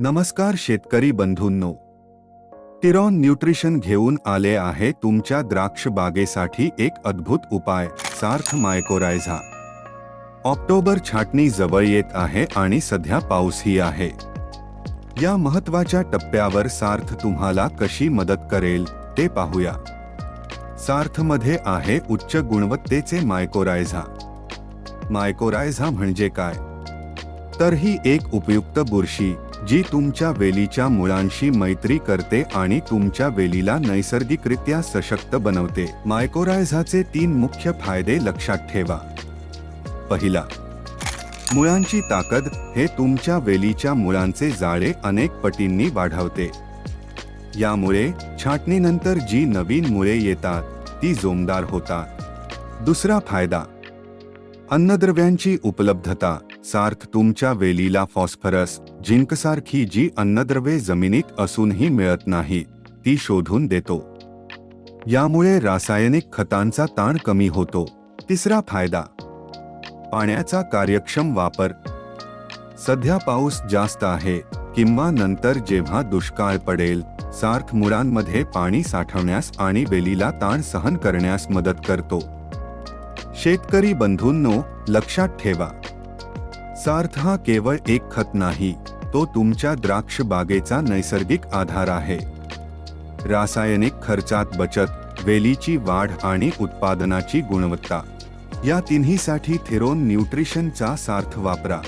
नमस्कार शेतकरी बंधूंनो. टिरॉन न्यूट्रिशन घेऊन आले आहे तुमच्या द्राक्ष बागेसाठी एक अद्भुत उपाय सार्थ मायकोरायझा. ऑक्टोबर छाटणी जवळ येत आहे आणि सध्या पाऊसही आहे. या महत्त्वाच्या टप्प्यावर सार्थ तुम्हाला कशी मदत करेल ते पाहूया. सार्थमध्ये आहे उच्च गुणवत्तेचे मायकोरायझा. मायकोरायझा म्हणजे काय? तर ही एक उपयुक्त बुरशी जी तुमच्या वेलीच्या मुळांशी मैत्री करते आणि तुमच्या वेलीला नैसर्गिकरित्या सशक्त बनवते. मायकोरायझाचे तीन मुख्य फायदे लक्षात ठेवा. पहिला मुळांची ताकद हे तुमच्या वेलीच्या मुळांचे जाळे अनेक पटींनी वाढवते. यामुळे छाटणीनंतर जी नवीन मुळे येतात ती जोमदार होतात. दुसरा फायदा अन्नद्रव्यांची उपलब्धता. सार्क तुमच्या वेलीला फॉस्फरस जिंकसारखी जी अन्नद्रव्ये जमिनीत असूनही मिळत नाही ती शोधून देतो. यामुळे रासायनिक खतांचा ताण कमी होतो. तिसरा फायदा. पाण्याचा कार्यक्षम वापर. सध्या पाऊस जास्त आहे किंवा नंतर जेव्हा दुष्काळ पडेल सार्क मुळांमध्ये पाणी साठवण्यास आणि वेलीला ताण सहन करण्यास मदत करतो. शेतकरी बंधूंनो लक्षात ठेवा. सार्थ हा केवळ एक खत नाही तो तुमच्या द्राक्ष बागेचा नैसर्गिक आधार आहे. रासायनिक खर्चात बचत वेलीची वाढ आणि उत्पादनाची गुणवत्ता. या तिन्हीसाठी थेरोन न्यूट्रिशनचा सार्थ वापरा.